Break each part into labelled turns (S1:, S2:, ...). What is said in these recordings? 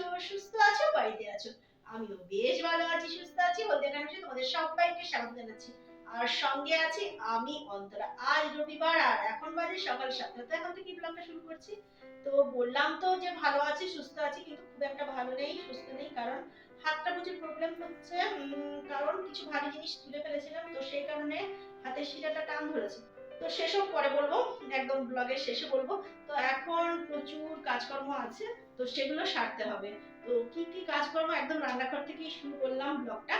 S1: আছো, সুস্থ আছো, বাড়িতে আছো। আমিও বেশ ভালো আছি, সুস্থ আছি বলতে কারণে তোমাদের সবাইকে স্বাগত জানাচ্ছি। আর সঙ্গে আছি আমি অন্তরা। আজ রবিবার, আর এখন বাজে সকাল সাতটা। তো এখন থেকে ব্লগটা শুরু করছি। তো বললাম তো যে ভালো আছি, সুস্থ আছি, কিন্তু খুব একটা ভালো নেই, সুস্থ নেই, কারণ হাতটা প্রচুর প্রবলেম হচ্ছে। কারণ কিছু ভারী জিনিস তুলে ফেলেছিলাম, তো সেই কারণে হাতের শিরাটা টান ধরেছে। তো সেসব পরে বলব, একদম ব্লগের শেষে বলব। তো এখন প্রচুর কাজকর্ম আছে। তো সেগুলো সারতে হবে। তো কি কি কাজকর্ম একদম রান্নাঘর থেকেই শুরু করলাম ব্লগটা।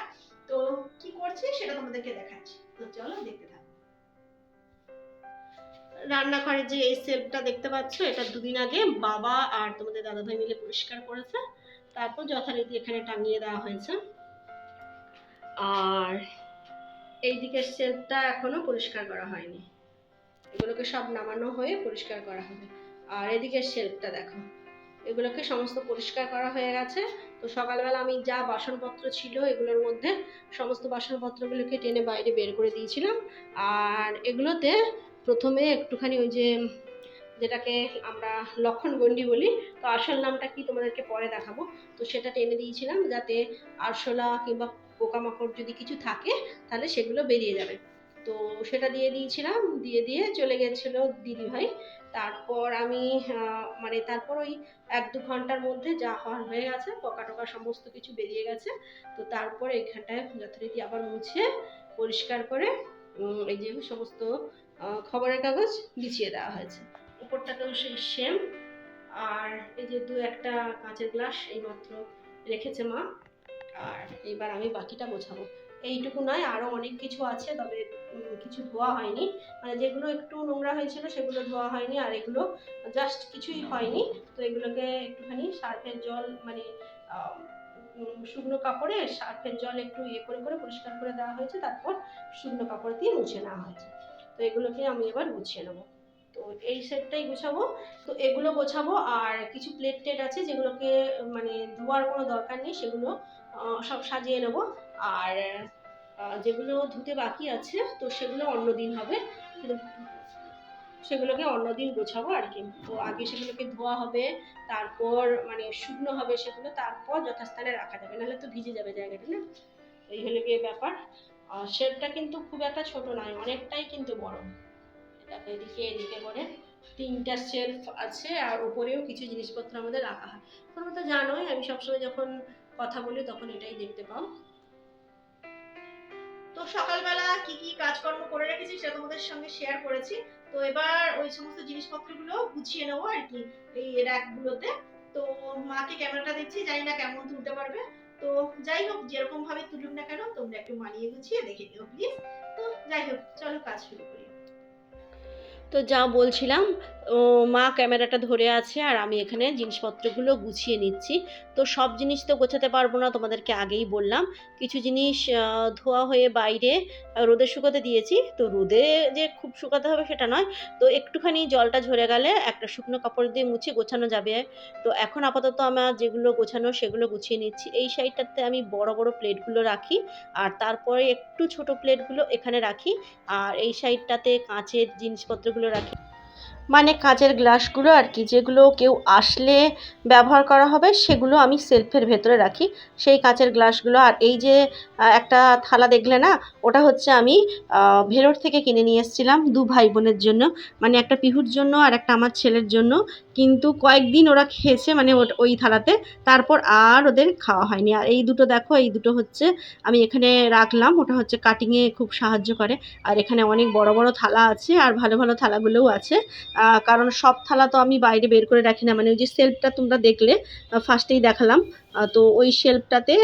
S1: তো কি করছি সেটা তোমাদেরকে দেখাচ্ছি। তো চলো দেখতে থাকো। রান্নাঘরে যে এই সেলফটা দেখতে পাচ্ছ, এটা দুদিন আগে বাবা আর তোমাদের দাদাভাই মিলে পরিষ্কার করেছে। তারপর যথারীতি এখানে টাঙিয়ে দেওয়া হয়েছে। আর এই দিকের সেলফটা এখনও পরিষ্কার করা হয়নি। এগুলোকে সব নামানো হয়ে পরিষ্কার করা হবে। আর এদিকের শেলফটা দেখো। এগুলোকে সমস্ত পরিষ্কার করা হয়ে গেছে। তো সকালবেলা আমি যা বাসনপত্র ছিল এগুলোর মধ্যে সমস্ত বাসনপত্রগুলোকে টেনে বাইরে বের করে দিয়েছিলাম। আর এগুলোতে প্রথমে একটুখানি ওই যে যেটাকে আমরা লক্ষণ গণ্ডি বলি, তো আসল নামটা কি তোমাদেরকে পরে দেখাবো। তো সেটা টেনে দিয়েছিলাম যাতে আরশোলা কিংবা পোকামাকড় যদি কিছু থাকে, তাহলে সেগুলো বেরিয়ে যাবে। তো সেটা দিয়ে দিয়েছিলাম, দিয়ে দিয়ে চলে গেছিল দিদিভাই। তারপর আমি মানে তারপর ওই এক দু ঘণ্টার মধ্যে যা হওয়ার হয়ে গেছে, পকা টকা সমস্ত কিছু বেরিয়ে গেছে। তো তারপর এখানটায় যথারীতি আবার মুছে পরিষ্কার করে এই যে সমস্ত খবরের কাগজ বিছিয়ে দেওয়া হয়েছে। উপরটাতেও সেই সেম আর এই যে দু একটা কাঁচের গ্লাস এইমাত্র রেখেছে মা। আর এবার আমি বাকিটা গোছাবো। এইটুকু নয় আরও অনেক কিছু আছে, তবে কিছু ধোয়া হয়নি। মানে যেগুলো একটু নোংরা হয়েছিল সেগুলো ধোয়া হয়নি আর এগুলো জাস্ট কিছুই হয়নি। তো এগুলোকে একটুখানি সার্ফের জল মানে শুকনো কাপড়ে সার্ফের জল একটু ইয়ে করে করে পরিষ্কার করে দেওয়া হয়েছে। তারপর শুকনো কাপড় দিয়ে মুছে নেওয়া হয়েছে। তো এগুলোকে আমি এবার গুছিয়ে নেব। তো এই সেটটাই গোছাবো। তো এগুলো গোছাবো আর কিছু প্লেট টেট আছে যেগুলোকে মানে ধোয়ার কোনো দরকার নেই সেগুলো সব সাজিয়ে নেব। আর যেগুলো ধুতে বাকি আছে, তো সেগুলো অন্য দিন হবে সেগুলোকে অন্য দিন গোছাবো আর কি। তো আগে সেগুলোকে ধোয়া হবে, তারপর মানে শুকনো হবে সেগুলো, তারপর যথাস্থানে রাখা যাবে। নাহলে তো ভিজে যাবে জায়গাটা, না? এই হলো গিয়ে ব্যাপার। আর শেলফটা কিন্তু খুব একটা ছোট নয়, অনেকটাই কিন্তু বড়। দেখো এদিকে এদিকে করে তিনটা শেলফ আছে, আর উপরেও কিছু জিনিসপত্র আমাদের রাখা হয়। তোমরা তো জানোই, আমি সবসময় যখন কথা বলি তখন এটাই দেখতে পাও। সকালবেলা কি কি কাজকর্ম করে রেখেছি সেটা তোমাদের সঙ্গে শেয়ার করেছি। তো এবার ওই সমস্ত জিনিসপত্রগুলো গুছিয়ে নেব আর কি, এই র্যাকগুলোতে তো মাকে ক্যামেরাটা দিচ্ছি জানি না কেমন তুলতে পারবে। তো যাই হোক যেরকম ভাবে তুলুক না কেন, তোমরা একটু মানিয়ে গুছিয়ে দেখে নিও প্লিজ তো যাই হোক, চলো কাজ শুরু করি। তো যা বলছিলাম, ও মা ক্যামেরাটা ধরে আছে আর আমি এখানে জিনিসপত্রগুলো গুছিয়ে নিচ্ছি। তো সব জিনিস তো গোছাতে পারব না, তোমাদেরকে আগেই বললাম। কিছু জিনিস ধোয়া হয়ে বাইরে রোদে শুকাতে দিয়েছি। তো রোদে যে খুব শুকাতে হবে সেটা নয়। তো একটুখানি জলটা ঝরে গেলে একটা শুকনো কাপড় দিয়ে মুছে গোছানো যাবে। তো এখন আপাতত আমার যেগুলো গোছানো সেগুলো গুছিয়ে নিচ্ছি। এই সাইডটাতে আমি বড় বড় প্লেটগুলো রাখি আর তারপরে একটু ছোট প্লেটগুলো এখানে রাখি। আর এই সাইডটাতে কাঁচের জিনিসপত্রগুলো রাখি। মানে কাঁচের গ্লাসগুলো আর কি, যেগুলো কেউ আসলে ব্যবহার করা হবে, সেগুলো আমি সেলফের ভেতরে রাখি। সেই কাঁচের গ্লাসগুলো আর এই যে একটা থালা দেখলে না, ওটা হচ্ছে আমি ভেলোর থেকে কিনে নিয়ে এসেছিলাম দু ভাই বোনের জন্য। মানে একটা পিহুর জন্য আর একটা আমার ছেলের জন্য। কিন্তু কয়েকদিন ওরা খেয়েছে মানে ওই থালাতে, তারপর আর ওদের খাওয়া হয়নি। আর এই দুটো দেখো, এই দুটো হচ্ছে আমি এখানে রাখলাম, ওটা হচ্ছে কাটিংয়ে খুব সাহায্য করে। আর এখানে অনেক বড় বড় থালা আছে, আর ভালো ভালো থালাগুলোও আছে। কারণ সব থালা তো আমি বাইরে বের করে রাখি না। মানে ওই যে সেলফটা তোমরা দেখলে ফার্স্টেই দেখালাম। তো ওই সেলফটাতে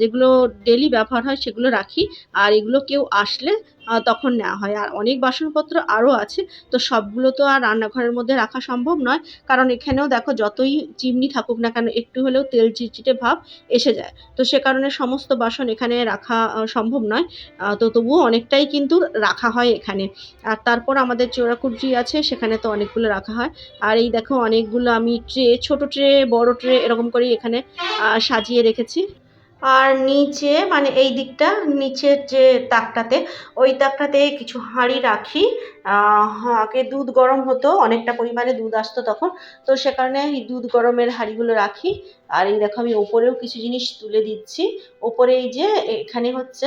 S1: যেগুলো ডেলি ব্যবহার হয় সেগুলো রাখি। আর এগুলো কেউ আসলে তখন নেওয়া হয়। আর অনেক বাসনপত্র আরও আছে, তো সবগুলো তো আর রান্নাঘরের মধ্যে রাখা সম্ভব নয়। কারণ এখানেও দেখো যতই চিমনি থাকুক না কেন, একটু হলেও তেল চিটচিটে ভাব এসে যায়। তো সে কারণে সমস্ত বাসন এখানে রাখা সম্ভব নয়। তো তবুও অনেকটাই কিন্তু রাখা হয় এখানে। আর তারপর আমাদের চোরাকুটি আছে, সেখানে তো অনেকগুলো রাখা হয়। আর এই দেখো অনেকগুলো আমি ট্রে, ছোট ট্রে, বড় ট্রে এরকম করেই এখানে সাজিয়ে রেখেছি। আর নিচে মানে এই দিকটা নিচের যে তাকটাতে ওই তাকটাতে কিছু হাঁড়ি রাখি আগে দুধ গরম হতো, অনেকটা পরিমাণে দুধ আসতো তখন। তো সে কারণে এই দুধ গরমের হাঁড়িগুলো রাখি।
S2: আর এই দেখো, আমি ওপরেও কিছু জিনিস তুলে দিচ্ছি। ওপরে এই যে, এখানে হচ্ছে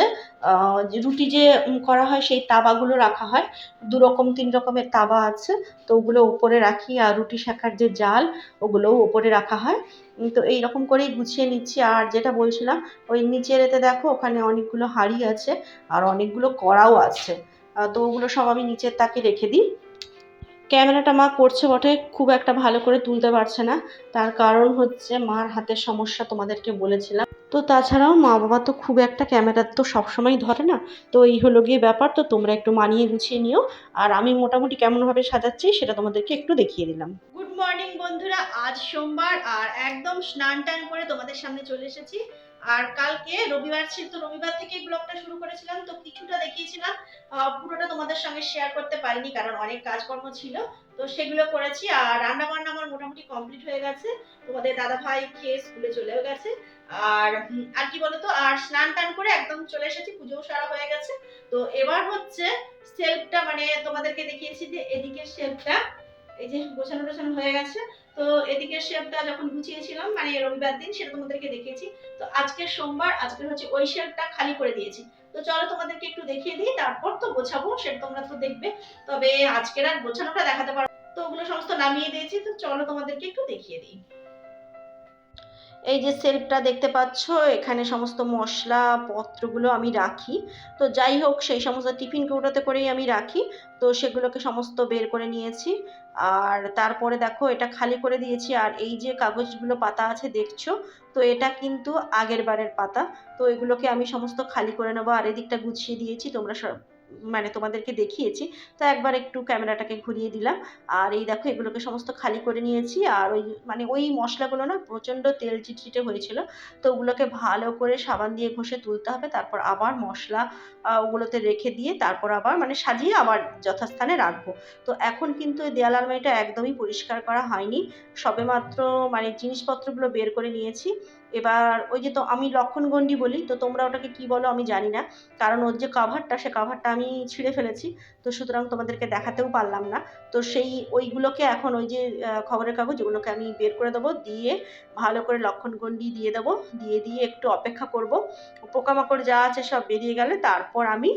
S2: রুটি যে করা হয়, সেই তাওয়াগুলো রাখা হয়। দু রকম, তিন রকমের তাবা আছে। তো ওগুলো উপরে রাখি। আর রুটি শাখার যে জাল, ওগুলোও ওপরে রাখা হয়। তো এই রকম করেই গুছিয়ে নিচ্ছি। আর যেটা বলছিলাম, ওই নিচের এতে দেখো, ওখানে অনেকগুলো হাঁড়ি আছে। আর অনেকগুলো কড়াও আছে। তো ওগুলো সব আমি নিচের তাকে রেখে দিই। ক্যামেরাটা মা করছে বটে, খুব একটা ভালো করে তুলতে পারছে না। তার কারণ হচ্ছে মার হাতের সমস্যা তোমাদেরকে বলেছিলাম। তো তাছাড়াও মা বাবা তো খুব একটা ক্যামেরা তো সবসময় ধরে না। তো এই হলো গিয়ে ব্যাপার, তো তোমরা একটু মানিয়ে গুছিয়ে নিও। আর আমি মোটামুটি কেমনভাবে সাজাচ্ছি সেটা তোমাদেরকে একটু দেখিয়ে দিলাম।
S1: গুড মর্নিং বন্ধুরা, আজ সোমবার, আর একদম স্নান টান করে তোমাদের সামনে চলে এসেছি। আর কালকে রবিবার ছিল, তো রবিবার থেকে ব্লগটা শুরু করেছিলাম, তো কিছুটা দেখিয়েছিলাম। পুরোটা তোমাদের সঙ্গে শেয়ার করতে পারিনি, কারণ অনেক কাজকর্ম ছিল, তো সেগুলো করেছি। আর রান্না বান্না আমার মোটামুটি কমপ্লিট হয়ে গেছে। তোমাদের দাদা ভাই খেয়ে স্কুলে চলেও গেছে। আর আর কি বলতো, আর স্নান টান করে একদম চলে এসেছি, পুজোও সারা হয়ে গেছে। তো এবার হচ্ছে সেলফটা মানে তোমাদেরকে দেখিয়েছি যে এদিকের শেলফটা এই যে গোছানো টোছানো হয়ে গেছে। তো এদিকে শেফটা যখন গুছিয়েছিলাম মানে রবিবার দিন, সেটা তোমাদেরকে দেখিয়েছি। তো আজকে সোমবার, আজকে হচ্ছে ওই শেফটা খালি করে দিয়েছি। তো চলো তোমাদেরকে একটু দেখিয়ে দিই, তারপর তো গোছাবো, সেটা তোমরা তো দেখবে। তবে আজকের আর গোছানোটা দেখাতে পারব তো ওগুলো সমস্ত নামিয়ে দিয়েছি, তো চলো তোমাদেরকে একটু দেখিয়ে দিই।
S2: এই যে সেলফটা দেখতে পাচ্ছ, এখানে সমস্ত মশলা, পত্রগুলো আমি রাখি। তো যাই হোক, সেই সমস্ত টিফিন কৌটোতে করেই আমি রাখি। তো সেগুলোকে সমস্ত বের করে নিয়েছি। আর তারপরে দেখো, এটা খালি করে দিয়েছি। আর এই যে কাগজগুলো, পাতা আছে, দেখছ? তো এটা কিন্তু আগের বারের পাতা। তো এগুলোকে আমি সমস্ত খালি করে নেব। আর এদিকটা গুছিয়ে দিয়েছি, তোমরা সব মানে তোমাদেরকে দেখিয়েছি। তো একবার একটু ক্যামেরাটাকে ঘুরিয়ে দিলাম। আর এই দেখো, এগুলোকে সমস্ত খালি করে নিয়েছি। আর ওই মানে ওই মশলাগুলো না প্রচণ্ড তেল চিটচিটে হয়েছিল। তো ওগুলোকে ভালো করে সাবান দিয়ে ঘষে তুলতে হবে। তারপর আবার মশলা ওগুলোতে রেখে দিয়ে তারপর আবার মানে সাজিয়ে আবার যথাস্থানে রাখব। তো এখন কিন্তু এই দেয়াল আলমারিটা একদমই পরিষ্কার করা হয়নি। সবেমাত্র মানে জিনিসপত্রগুলো বের করে নিয়েছি। এবার ওই যে তো আমি লক্ষণগণ্ডি বলি, তো তোমরা ওটাকে কি বলো আমি জানি না। কারণ ওর যে কাভারটা সে কাভারটা আমি ছিঁড়ে ফেলেছি, তো সুতরাং তোমাদেরকে দেখাতেও পারলাম না। তো সেই ওইগুলোকে এখন ওই যে খবরের কাগজ, ওগুলোকে আমি বের করে দেবো, দিয়ে ভালো করে লক্ষণগণ্ডি দিয়ে দেবো, দিয়ে দিয়ে একটু অপেক্ষা করব। পোকামাকড় যা আছে সব বেরিয়ে গেলে তারপর আমি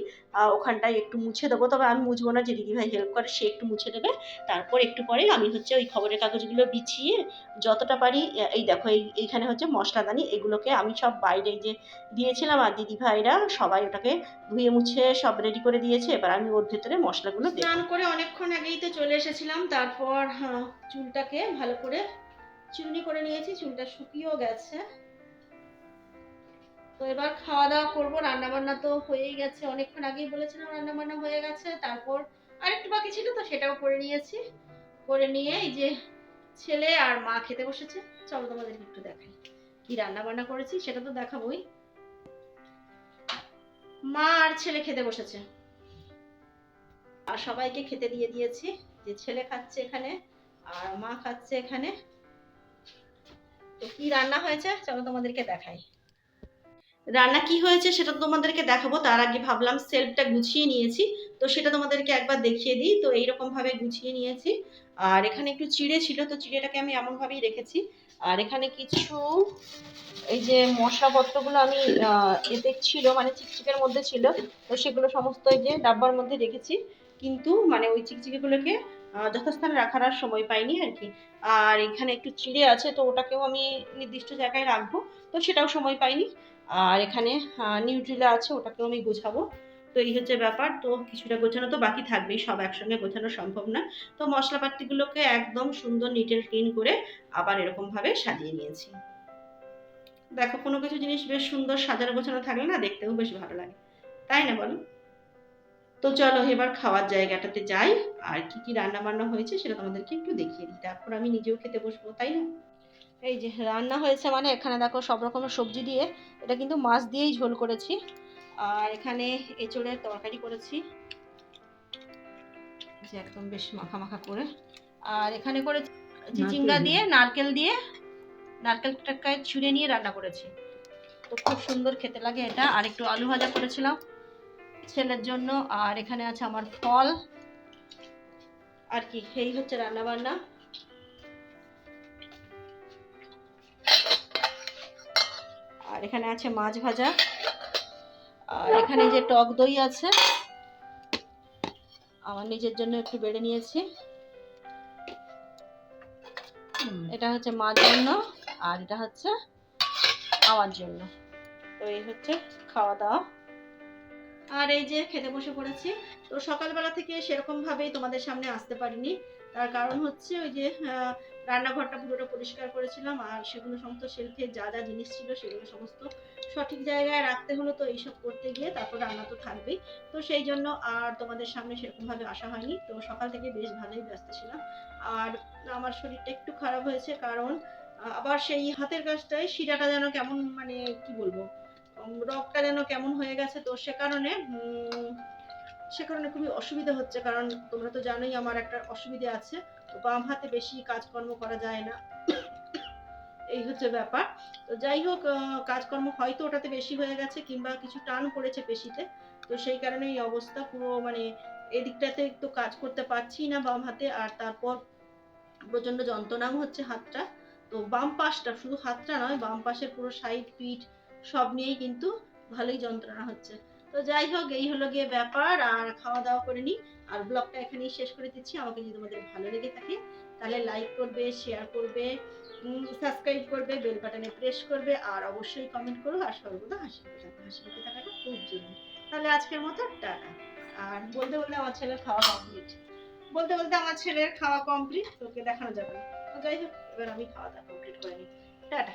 S2: ওখানটায় একটু মুছে দেবো। তবে আমি মুছবো না যে দিদিভাই হেল্প করে সে একটু মুছে দেবে। তারপর একটু পরে আমি হচ্ছে ওই খবরের কাগজগুলো বিছিয়ে যতটা পারি এই দেখো এই এইখানে হচ্ছে মশলাদানি এগুলোকে আমি সব বাইরে যে দিয়েছিলাম আর দিদিভাইরা সবাই ওটাকে ধুয়ে মুছে সব রেডি করে দিয়েছে। এবার আমি ওর ভেতরে মশলাগুলো
S1: স্নান করে অনেকক্ষণ আগেই তো চলে এসেছিলাম। তারপর হ্যাঁ, চুলটাকে ভালো করে চুনি করে নিয়েছি। চুলটা শুকিয়েও গেছে। তো এবার খাওয়া দাওয়া করব রান্না বান্না তো হয়েই গেছে। অনেকক্ষণ আগেই বলেছিলাম রান্না বান্না হয়ে গেছে, তারপর আরেকটু বাকি ছিল তো সেটাও করে নিয়েছি। করে নিয়ে এই যে ছেলে আর মা খেতে বসেছে, চলো তোমাদেরকে একটু দেখাই কি রান্না বান্না করেছি, সেটা তো দেখাবোই। মা আর ছেলে খেতে বসেছে। আর সবাইকে খেতে দিয়ে দিয়েছি, যে ছেলে খাচ্ছে এখানে আর মা খাচ্ছে এখানে। তো কি রান্না হয়েছে, চলো তোমাদেরকে দেখাই। রান্না কি হয়েছে সেটা তোমাদেরকে দেখাবো। তার আগে ভাবলাম সেলফটা গুছিয়ে নিয়েছি। তো সেটা তোমাদেরকে একবার দেখিয়ে দিই। তো এইরকম ভাবে গুছিয়ে নিয়েছি। আর এখানে একটু চিড়ে ছিল, তো চিড়েটাকে আমি এমন ভাবেই রেখেছি। আর এখানে কিছু এই যে মশলাপত্রগুলো আমি এতে ছিল মানে চিকচিকের মধ্যে ছিল। তো সেগুলো সমস্ত এই যে ডাব্বার মধ্যে রেখেছি। কিন্তু মানে ওই চিকচিকিগুলোকে যথাস্থানে রাখার আর সময় পাইনি আর কি আর এখানে একটু চিড়ে আছে, তো ওটাকেও আমি নির্দিষ্ট জায়গায় রাখব। তো সেটাও সময় পাইনি। আর এখানে নিউট্রিলা আছে, ওটাকেও আমি গোছাবো। তো এই হচ্ছে ব্যাপার, তো কিছুটা গোছানো তো বাকি থাকবেই, সব একসঙ্গে গোছানো সম্ভব না। তো মশলাপাতিগুলোকে একদম সুন্দর নিট অ্যান্ড ক্লিন করে আবার এরকমভাবে সাজিয়ে নিয়েছি। দেখো, কোনো কিছু জিনিস বেশ সুন্দর সাজানো গোছানো থাকলে না দেখতেও বেশ ভালো লাগে। তাই না বলো? তো চলো, এবার খাওয়ার জায়গাটাতে যাই, আর কি কি রান্না বান্না হয়েছে সেটা তোমাদেরকে একটু দেখিয়ে দিই। তারপর আমি নিজেও খেতে বসবো, তাই না? এই যে রান্না হয়েছে মানে এখানে দেখো সব রকমের সবজি দিয়ে এটা কিন্তু মাছ দিয়েই ঝোল করেছি। আর এখানে এঁচড়ের তরকারি করেছি। যে একদম বেশ মাখা মাখা করে। আর এখানে করে চিচিঙ্গা দিয়ে নারকেল দিয়ে নারকেলটাকে ছুঁড়ে নিয়ে রান্না করেছি। তো খুব সুন্দর খেতে লাগে এটা। আর একটু আলু ভাজা করেছিলাম ছেলের জন্য। আর এখানে আছে আমার ফল। আর কি এই হচ্ছে রান্না বান্না
S2: এখানে আছে মাছ ভাজা। আর এখানে যে টক দই আছে, আমার নিজের জন্য একটু বেড়ে নিয়েছি। এটা হচ্ছে মার জন্য, আর এটা হচ্ছে আমার জন্য। তো এই হচ্ছে খাওয়া দাওয়া।
S1: আর এই যে খেতে বসে পড়েছি, তো সকালবেলা থেকে সেরকম ভাবেই তোমাদের সামনে আসতে পারিনি। তার কারণ হচ্ছে ওই যে রান্নাঘরটা পুরোটা পরিষ্কার করেছিলাম আর সেগুলো সমস্ত শেলফে যা যা জিনিস ছিল সেগুলো সমস্ত সঠিক জায়গায় রাখতে হলো তো এইসব করতে গিয়ে তারপর রান্না তো থাকবেই। তো সেই জন্য আর তোমাদের সামনে সেরকম ভাবে আসা হয়নি। তো সকাল থেকে বেশ ভালোই ব্যস্ত ছিলাম। আর আমার শরীরটা একটু খারাপ হয়েছে কারণ আবার সেই হাতের কাজটায় শিরাটা যেন কেমন মানে কি বলব, রগটা যেন কেমন হয়ে গেছে তো সে কারণে সে কারণে খুবই অসুবিধা হচ্ছে, কারণ তোমরা তো জানোই আমার একটা অসুবিধা আছে, তো বাম হাতে বেশি কাজকর্ম করা যায় না। এই হচ্ছে ব্যাপার। তো যাই হোক কাজকর্ম হয়তো ওটাতে বেশি হয়ে গেছে কিংবা কিছু টান পড়েছে পেশিতে, তো সেই কারণে এই অবস্থা পুরো মানে এদিকটাতে তো কাজ করতে পারছি না বাম হাতে, আর তারপর প্রচণ্ড যন্ত্রণাও হচ্ছে হাতটা। তো বাম পাশটা শুধু হাতটা নয়, বাম পাশের পুরো সাইড, পিঠ সব নিয়েই কিন্তু ভালোই যন্ত্রণা হচ্ছে। তো যাই হোক, এই হলো গিয়ে ব্যাপার। আর খাওয়া দাওয়া করে নিই। আর ব্লগটা এখানেই শেষ করে দিচ্ছি। আমাকে যদি তোমাদের ভালো লেগে থাকে, তাহলে লাইক করবে শেয়ার করবে সাবস্ক্রাইব করবে বেল বাটনে প্রেস করবে, আর অবশ্যই কমেন্ট করো। আর সর্বদা হাসি হাসি মুখে থাকাটা খুব জরুরি। তাহলে আজকের মতো টাটা। আর বলতে বলতে আমার ছেলের খাওয়া কমপ্লিট বলতে বলতে আমার ছেলের খাওয়া কমপ্লিট তোকে দেখানো যাবে না। তো যাই হোক, এবার আমি খাওয়া দাওয়া কমপ্লিট করে নিই। টাটা।